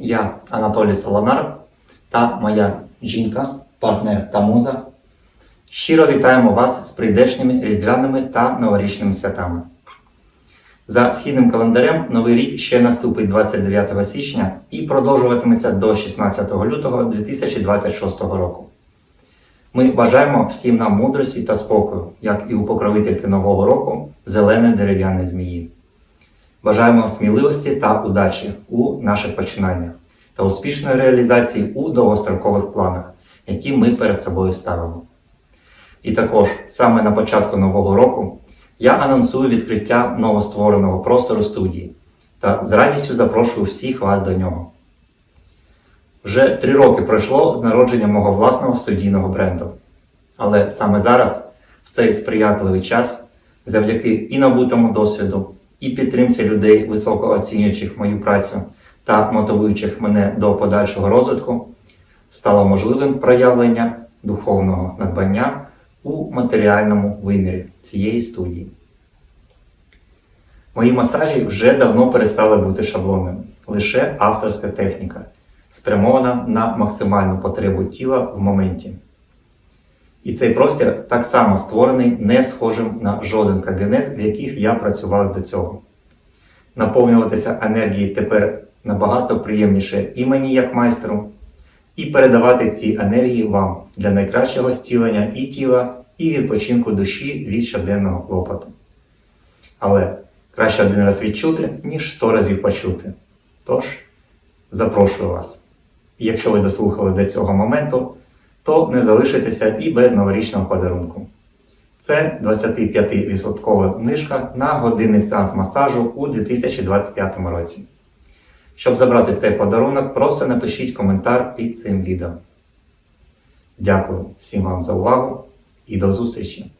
Я Анатолій Солонар та моя жінка, партнер та муза. Щиро вітаємо вас з прийдешніми різдвяними та новорічними святами. За східним календарем новий рік ще наступить 29 січня і продовжуватиметься до 16 лютого 2026 року. Ми бажаємо всім нам мудрості та спокою, як і у покровительки Нового року зеленої дерев'яної змії. Бажаємо сміливості та удачі у наших починаннях та успішної реалізації у довгострокових планах, які ми перед собою ставимо. І також саме на початку нового року я анонсую відкриття новоствореного простору студії та з радістю запрошую всіх вас до нього. Вже три роки пройшло з народження мого власного студійного бренду. Але саме зараз, в цей сприятливий час, завдяки і набутому досвіду, і підтримці людей, високо оцінюючих мою працю та мотивуючих мене до подальшого розвитку, стало можливим проявлення духовного надбання у матеріальному вимірі цієї студії. Мої масажі вже давно перестали бути шаблонними, лише авторська техніка, спрямована на максимальну потребу тіла в моменті. І цей простір так само створений не схожим на жоден кабінет, в яких я працював до цього. Наповнюватися енергією тепер набагато приємніше і мені як майстру, і передавати ці енергії вам для найкращого зцілення і тіла, і відпочинку душі від щоденного клопоту. Але краще один раз відчути, ніж сто разів почути. Тож, запрошую вас. Якщо ви дослухали до цього моменту, то не залишитеся і без новорічного подарунку. Це 25% знижка на годинний сеанс масажу у 2025 році. Щоб забрати цей подарунок, просто напишіть коментар під цим відео. Дякую всім вам за увагу і до зустрічі!